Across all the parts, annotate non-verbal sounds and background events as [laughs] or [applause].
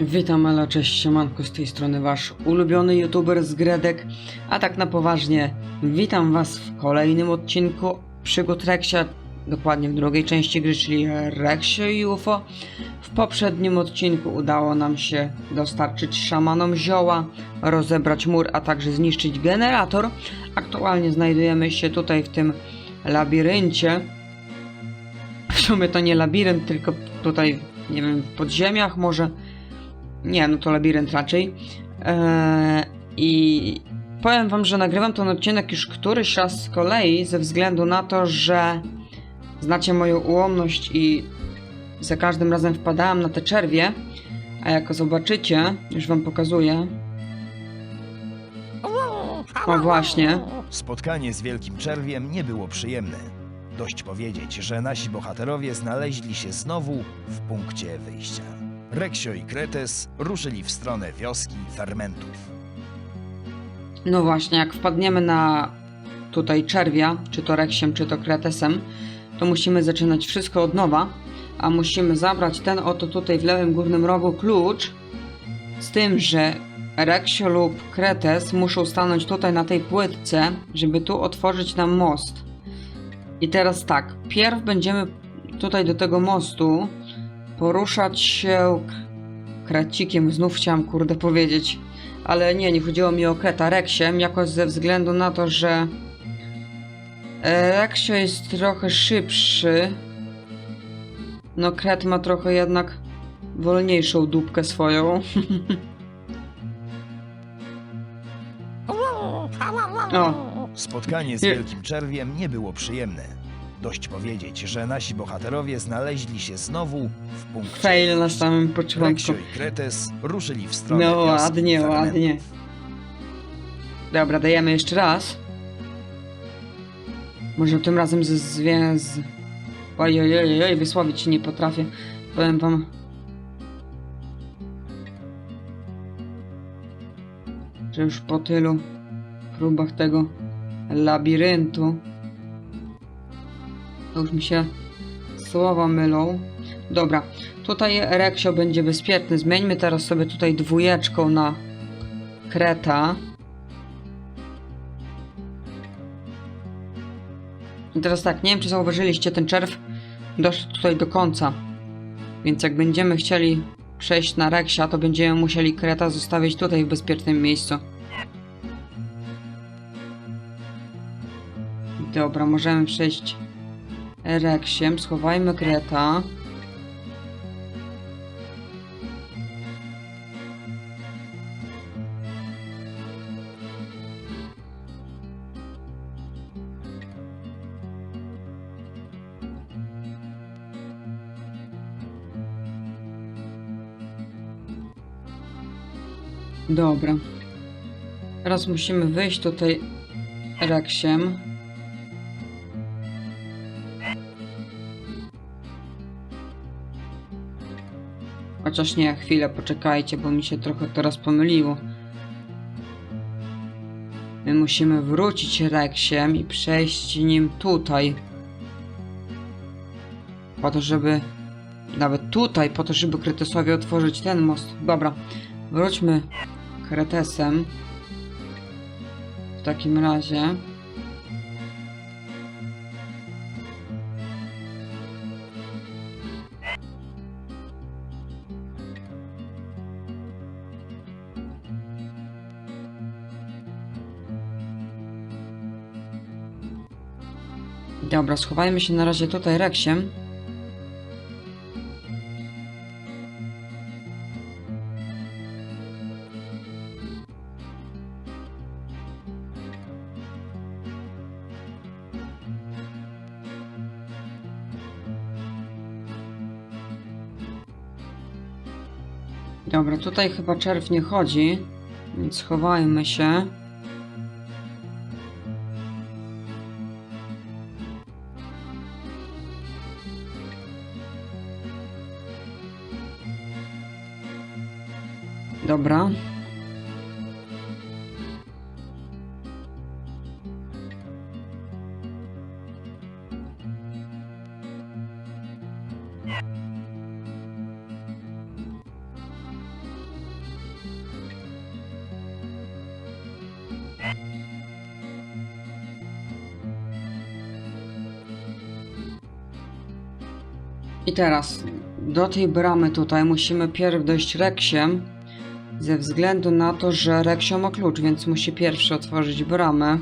Witam, Ela, cześć, siemanko, z tej strony wasz ulubiony youtuber z Gredek, a tak na poważnie, witam was w kolejnym odcinku przygód Reksia, dokładnie w drugiej części gry, czyli Reksio i UFO. W poprzednim odcinku udało nam się dostarczyć szamanom zioła, rozebrać mur, a także zniszczyć generator. Aktualnie znajdujemy się tutaj w tym labiryncie. W sumie to nie labirynt, tylko tutaj, nie wiem, w podziemiach może. Nie, no to labirynt raczej. Eee, I powiem wam, że nagrywam ten odcinek już któryś raz z kolei, ze względu na to, że znacie moją ułomność i za każdym razem wpadałem na te czerwie, a jak zobaczycie, już wam pokazuję. O właśnie, Spotkanie z Wielkim Czerwiem nie było przyjemne. Dość powiedzieć, że nasi bohaterowie znaleźli się znowu w punkcie wyjścia. Reksio i Kretes ruszyli w stronę wioski fermentów. no właśnie, jak wpadniemy na tutaj czerwia, czy to reksiem, czy to kretesem, to musimy zaczynać wszystko od nowa, a musimy zabrać ten oto tutaj w lewym górnym rogu klucz, z tym, że reksio lub kretes muszą stanąć tutaj na tej płytce, żeby tu otworzyć nam most. I teraz tak, pierw będziemy tutaj do tego mostu poruszać się k- krecikiem, znów chciałam kurde powiedzieć, ale nie, nie chodziło mi o kreta, reksiem, jakoś ze względu na to, że e, reksio jest trochę szybszy, no kret ma trochę jednak wolniejszą dupkę swoją. [laughs] o, Spotkanie z. Wielkim Czerwiem nie było przyjemne. Dość powiedzieć, że nasi bohaterowie znaleźli się znowu w punkcie fail na samym początku. Reksio i Kretes ruszyli w stronę No wioski ładnie, fermentów. ładnie. Dobra, dajemy jeszcze raz. Może tym razem z zwięz... Oj, oj, oj, oj, wysłowić się nie potrafię. Powiem wam... Że już po tylu próbach tego labiryntu to już mi się słowa mylą. Dobra, tutaj Reksio będzie bezpieczny. Zmieńmy teraz sobie tutaj dwójeczką na Kreta. I teraz tak, nie wiem czy zauważyliście, ten czerw doszedł tutaj do końca. Więc jak będziemy chcieli przejść na Reksia, to będziemy musieli Kreta zostawić tutaj w bezpiecznym miejscu. Dobra, możemy przejść Reksiem, schowajmy Kreta. Dobra. Teraz musimy wyjść tutaj Reksiem. Chociaż nie, chwilę poczekajcie, bo mi się trochę teraz pomyliło. My musimy wrócić Reksiem i przejść nim tutaj. Po to, żeby... Nawet tutaj, po to, żeby Kretesowi otworzyć ten most. Dobra, wróćmy Kretesem. W takim razie... Dobra, schowajmy się na razie tutaj Reksiem. Dobra, tutaj chyba czerw nie chodzi, więc schowajmy się. Dobra. I teraz do tej bramy tutaj musimy pierw dojść reksiem ze względu na to, że Reksio ma klucz, więc musi pierwszy otworzyć bramę.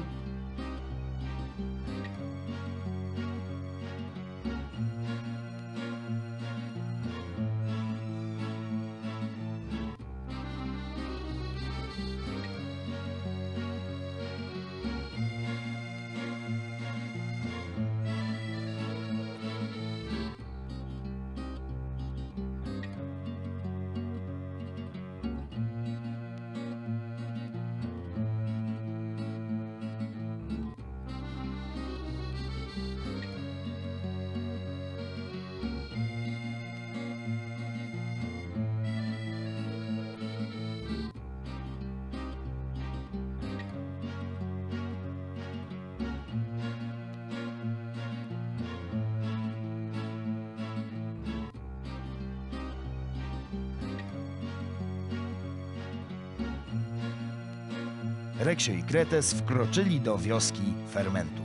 Reksio i Kretes wkroczyli do wioski fermentów.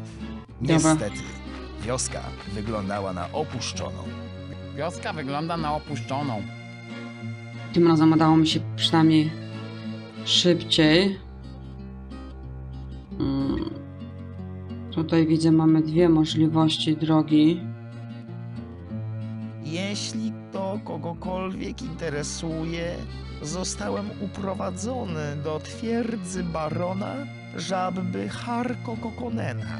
Niestety, wioska wyglądała na opuszczoną. Wioska wygląda na opuszczoną. Tym razem udało mi się przynajmniej szybciej. Mm. Tutaj widzę, mamy dwie możliwości drogi. To kogokolwiek interesuje, zostałem uprowadzony do twierdzy barona Żabby Harko Kokonena.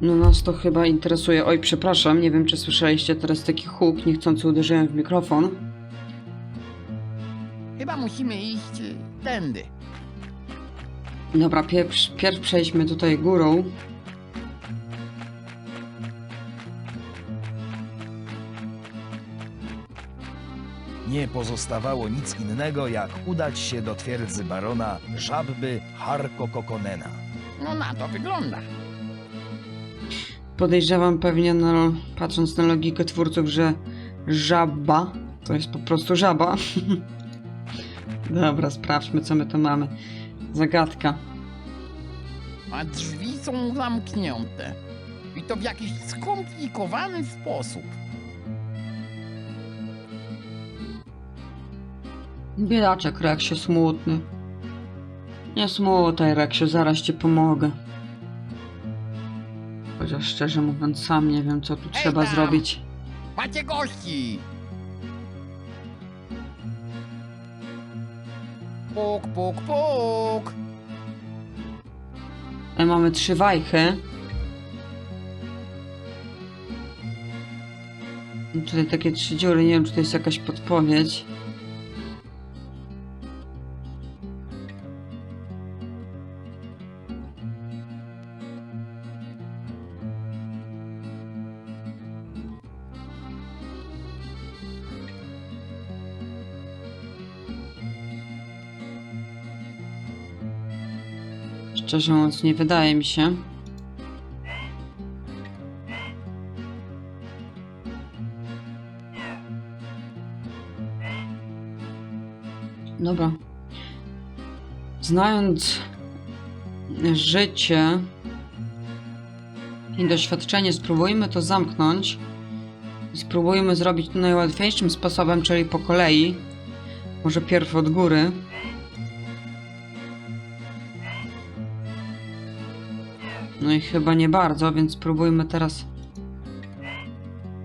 No nas to chyba interesuje. Oj, przepraszam, nie wiem czy słyszeliście teraz taki huk, niechcący uderzyłem w mikrofon. Chyba musimy iść tędy. Dobra, pierw, pierw przejdźmy tutaj górą. Nie pozostawało nic innego, jak udać się do twierdzy barona Żabby Harko Kokonena. No na to wygląda. Podejrzewam pewnie, no, patrząc na logikę twórców, że żaba to jest po prostu żaba. [laughs] Dobra, sprawdźmy co my tu mamy. Zagadka. A drzwi są zamknięte. I to w jakiś skomplikowany sposób. Biedaczek, Reksio, smutny. Nie smutaj, Reksio, zaraz ci pomogę. Chociaż szczerze mówiąc, sam nie wiem, co tu trzeba tam! zrobić. Macie gości! Puk, puk, puk! E, mamy trzy wajchy. I Tutaj takie trzy dziury, nie wiem, czy to jest jakaś podpowiedź. Szczerze mówiąc, nie wydaje mi się. Dobra. Znając życie i doświadczenie, spróbujmy to zamknąć. Spróbujmy zrobić to najłatwiejszym sposobem, czyli po kolei. Może pierw od góry. Chyba nie bardzo, więc spróbujmy teraz.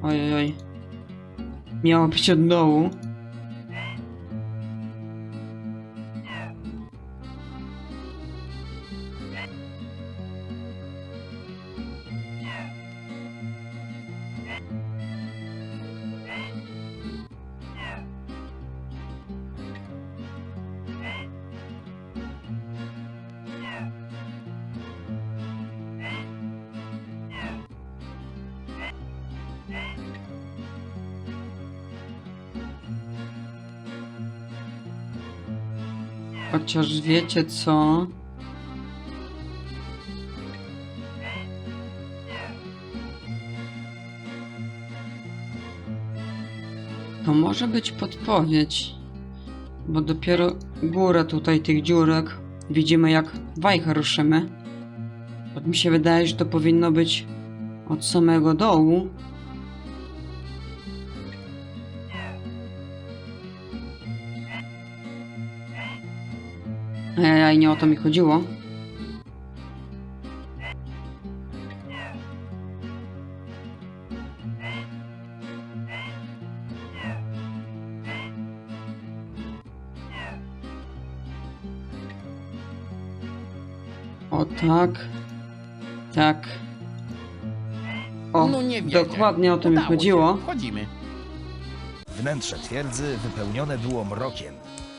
Ojej, oj. Miało być od dołu. Chociaż wiecie co? To może być podpowiedź. Bo dopiero górę tutaj tych dziurek widzimy jak wajchę ruszymy. Tak mi się wydaje, że to powinno być od samego dołu. Ejej, nie o to mi chodziło. O tak. Tak. O, no nie wiedziałem. dokładnie o to mi Udało chodziło. Wchodzimy. Wnętrze twierdzy wypełnione było mrokiem.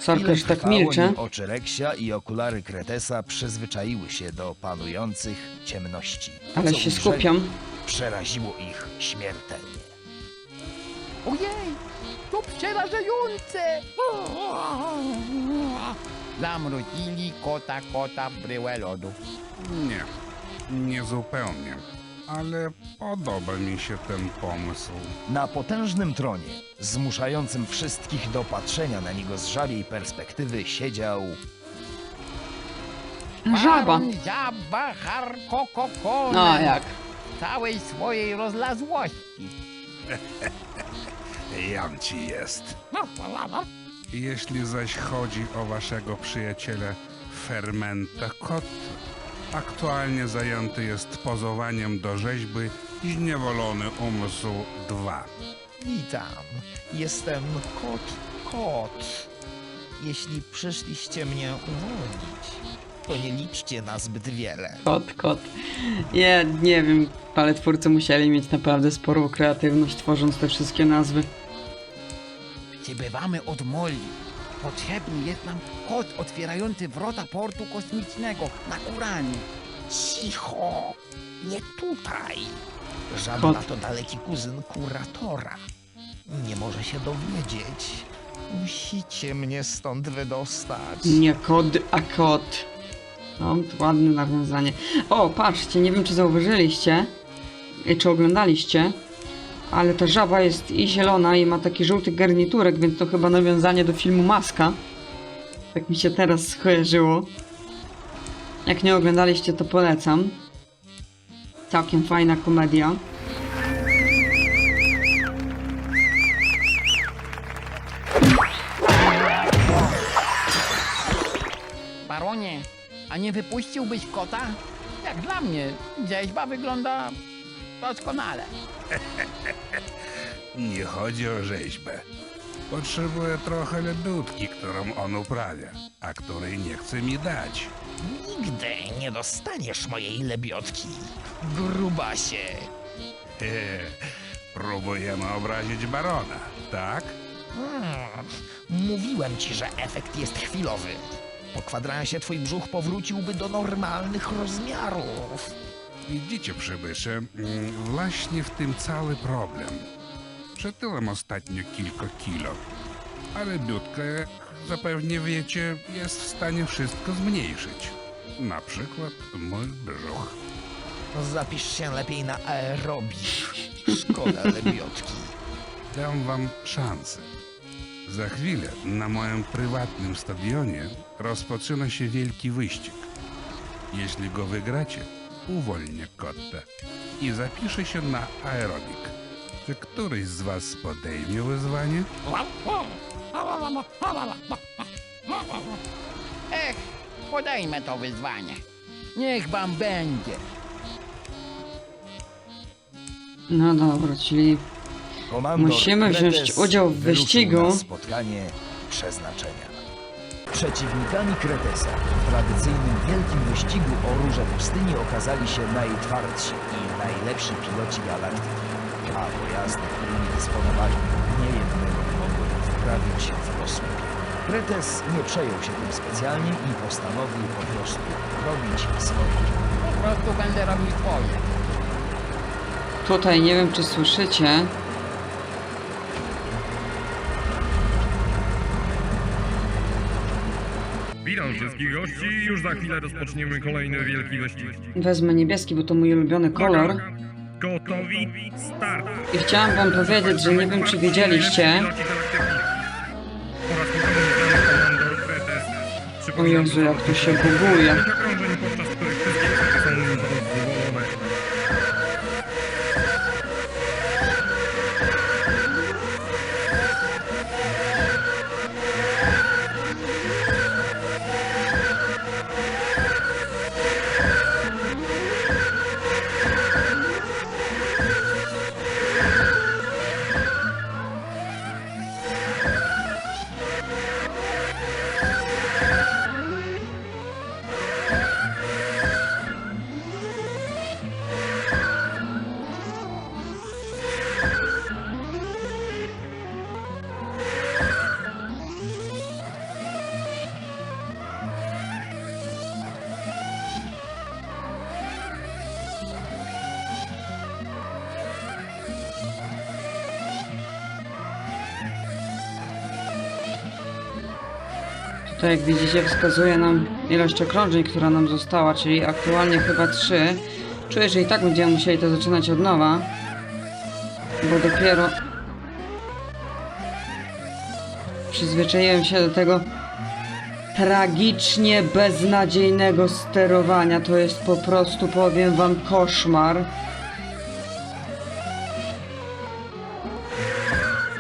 Sorka, że tak trwało, milczę. nim Oczy Reksia i okulary Kretesa przyzwyczaiły się do panujących ciemności. Ale co się ujrzeli, skupiam. Przeraziło ich śmiertelnie. Ojej, to przerażające! Zamrozili kota kota w bryłę lodu. Nie, nie zupełnie. Ale podoba mi się ten pomysł. Na potężnym tronie, zmuszającym wszystkich do patrzenia na niego z żabiej perspektywy, siedział Żaba. Baron Żaba Harkokokona. No jak? W całej swojej rozlazłości. [laughs] Jam ci jest. Jeśli zaś chodzi o waszego przyjaciela Fermenta Kot, aktualnie zajęty jest pozowaniem do rzeźby Zniewolony Umysł 2. Witam, jestem kot, kot. Jeśli przyszliście mnie uwolnić, to nie liczcie na zbyt wiele. Kot, kot. Ja nie wiem, ale twórcy musieli mieć naprawdę sporą kreatywność tworząc te wszystkie nazwy. Przybywamy od Molly. Potrzebny jest nam kot otwierający wrota portu kosmicznego na Kuranie. Cicho, nie tutaj. Żadna to daleki kuzyn kuratora. Nie może się dowiedzieć. Musicie mnie stąd wydostać. Nie kod, a kot. No, ładne nawiązanie. O, patrzcie, nie wiem czy zauważyliście, czy oglądaliście, ale ta żaba jest i zielona i ma taki żółty garniturek, więc to chyba nawiązanie do filmu Maska. Tak mi się teraz skojarzyło. Jak nie oglądaliście, to polecam. Całkiem fajna komedia. Baronie, a nie wypuściłbyś kota? Jak dla mnie, rzeźba wygląda doskonale. [laughs] Nie chodzi o rzeźbę. Potrzebuję trochę lodówki, którą on uprawia, a której nie chce mi dać. Nigdy nie dostaniesz mojej lebiotki. Grubasie. Próbujemy obrazić barona, tak? Hmm, mówiłem ci, że efekt jest chwilowy. Po kwadransie twój brzuch powróciłby do normalnych rozmiarów. Widzicie, przybysze, mm, właśnie w tym cały problem. Przetyłem ostatnio kilka kilo, ale biutka, jak zapewne wiecie, jest w stanie wszystko zmniejszyć. Na przykład mój brzuch. Zapisz się lepiej na aerobi. Szkoda lebiotki. Dam wam szansę. Za chwilę na moim prywatnym stadionie rozpoczyna się wielki wyścig. Jeśli go wygracie, uwolnię kotę i zapiszę się na aerobik. Czy któryś z was podejmie wyzwanie? Ech, podejmę to wyzwanie. Niech wam będzie. No dobra, czyli Komandor Musimy wziąć Kretes udział w wyruszył wyścigu. Na spotkanie przeznaczenia. Przeciwnikami Kretesa w tradycyjnym wielkim wyścigu o róże pustyni okazali się najtwardsi i najlepsi piloci galaktyki. A pojazdy, którymi dysponowali, niejednego mogły wprawić się w posługi. Kretes nie przejął się tym specjalnie i postanowił po prostu robić swoje. Po prostu będę robił swoje. tutaj nie wiem czy słyszycie. Witam wszystkich gości. Już za chwilę rozpoczniemy kolejny wielki wyścig. Wezmę niebieski, bo to mój ulubiony kolor. Gotowi? Start! I chciałam wam powiedzieć, że nie wiem czy wiedzieliście. O Jezu, jak tu się buguje. To jak widzicie wskazuje nam ilość okrążeń, która nam została, czyli aktualnie chyba 3. Czuję, że i tak będziemy musieli to zaczynać od nowa. Bo dopiero przyzwyczaiłem się do tego tragicznie beznadziejnego sterowania. To jest po prostu, powiem wam, koszmar.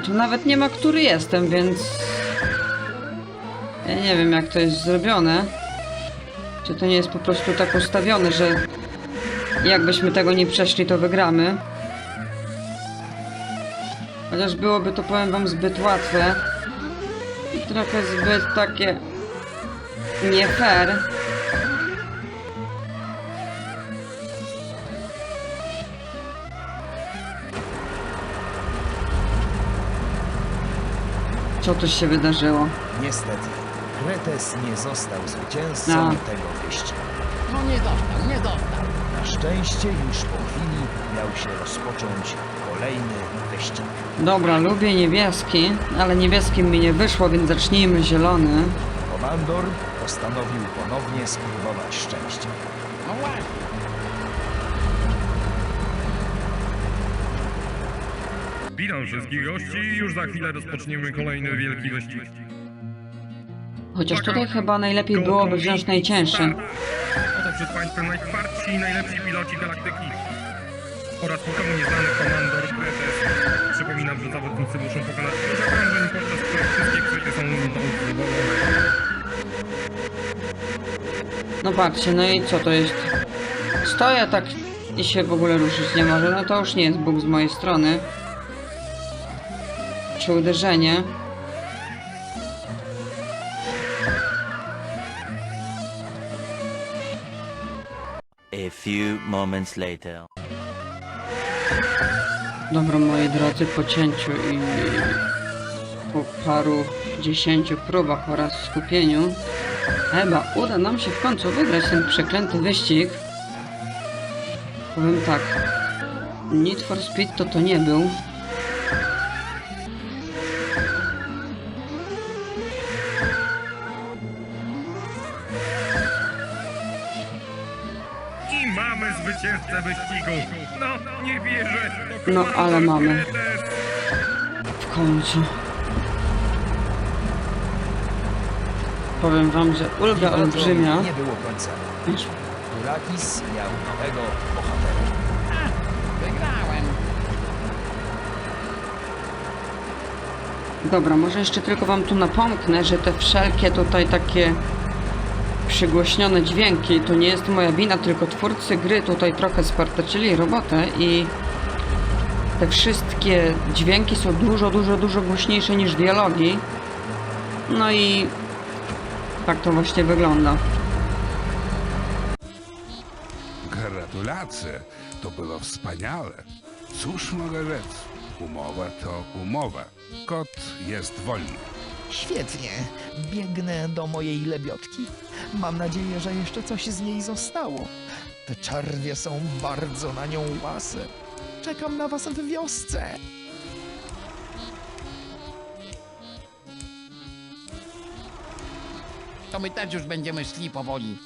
Tu nawet nie ma, który jestem, więc... Ja nie wiem, jak to jest zrobione. Czy to nie jest po prostu tak ustawione, że jakbyśmy tego nie przeszli, to wygramy. Chociaż byłoby to, powiem wam, zbyt łatwe. I trochę zbyt takie... nie fair. Co tu się wydarzyło? Niestety, Kretes nie został zwycięzcą No. tego wyścigu. No nie dostał, nie dostał. Na szczęście już po chwili miał się rozpocząć kolejny wyścig. Dobra, lubię niebieski, ale niebieskim mi nie wyszło, więc zacznijmy zielony. Komandor postanowił ponownie spróbować szczęścia. No właśnie. Witam wszystkich gości i już za chwilę rozpoczniemy kolejny wielki wyścig. Chociaż tutaj chyba najlepiej byłoby wziąć najcięższy. Oto przed Państwem najtwardsi i najlepsi piloci galaktyki. Oraz nikomu nieznany komandor Kretes. Przypominam, że zawodnicy muszą pokonać okrążeń, podczas których wszystkie są dozwolone. No patrzcie, no i co to jest? Stoję tak i się w ogóle ruszyć nie może, no to już nie jest Bóg z mojej strony. Czy uderzenie? A few moments later. Dobra, moi drodzy, po cięciu i po paru dziesięciu próbach oraz skupieniu chyba uda nam się w końcu wygrać ten przeklęty wyścig. Powiem tak, Need for Speed to to nie był. Wyścigu. No, nie wierzę. To No, komandor ale mamy. W końcu. Powiem wam, że ulga olbrzymia. Nie było końca. Turakis miał nowego bohatera. Wygrałem. Dobra, może jeszcze tylko wam tu napomknę, że te wszelkie tutaj takie przygłośnione dźwięki to nie jest moja wina, tylko twórcy gry tutaj trochę spartaczyli robotę i te wszystkie dźwięki są dużo, dużo, dużo głośniejsze niż dialogi. No i tak to właśnie wygląda. Gratulacje, to było wspaniale. Cóż mogę rzec? Umowa to umowa. Kot jest wolny. Świetnie. Biegnę do mojej lebiotki. Mam nadzieję, że jeszcze coś z niej zostało. Te czerwie są bardzo na nią łase. Czekam na was w wiosce. To my też już będziemy szli powoli.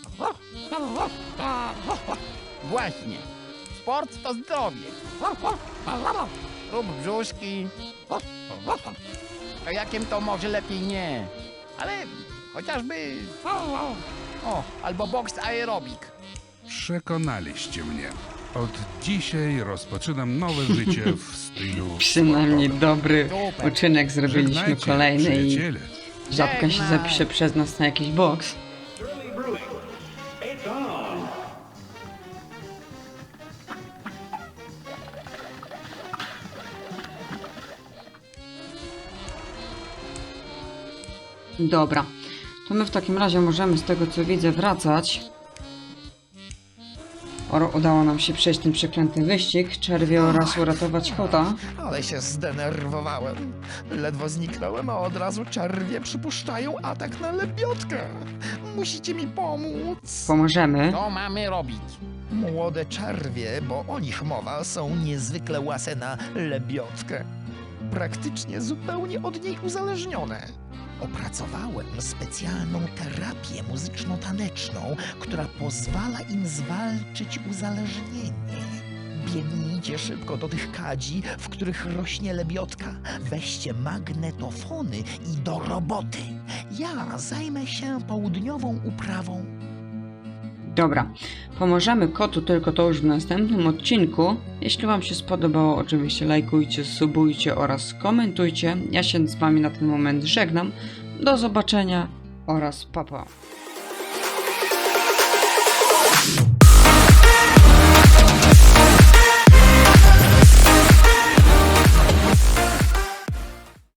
Właśnie. Sport to zdrowie. Rób brzuszki. Kajakiem to może lepiej nie. Ale chociażby... O, albo boks aerobik. Przekonaliście mnie. Od dzisiaj rozpoczynam nowe życie w [laughs] stylu Przynajmniej sportowym. dobry Super. uczynek zrobiliśmy Żegnajcie, kolejny i przyjaciele. żabka się Żegnaj. zapisze przez nas na jakiś boks. Dobra, to my w takim razie możemy z tego co widzę wracać. Oro, udało nam się przejść ten przeklęty wyścig, czerwie oraz uratować kota. Ale się zdenerwowałem. Ledwo zniknąłem, a od razu czerwie przypuszczają atak na lebiotkę. Musicie mi pomóc. Pomożemy. To mamy robić. Młode czerwie, bo o nich mowa, są niezwykle łase na lebiotkę. Praktycznie zupełnie od niej uzależnione. Opracowałem specjalną terapię muzyczno-taneczną, która pozwala im zwalczyć uzależnienie. Biegnijcie szybko do tych kadzi, w których rośnie lebiotka. Weźcie magnetofony i do roboty. Ja zajmę się południową uprawą. Dobra, pomożemy kotu, tylko to już w następnym odcinku. Jeśli Wam się spodobało, oczywiście lajkujcie, subujcie oraz komentujcie. Ja się z Wami na ten moment żegnam. Do zobaczenia oraz papa. Pa.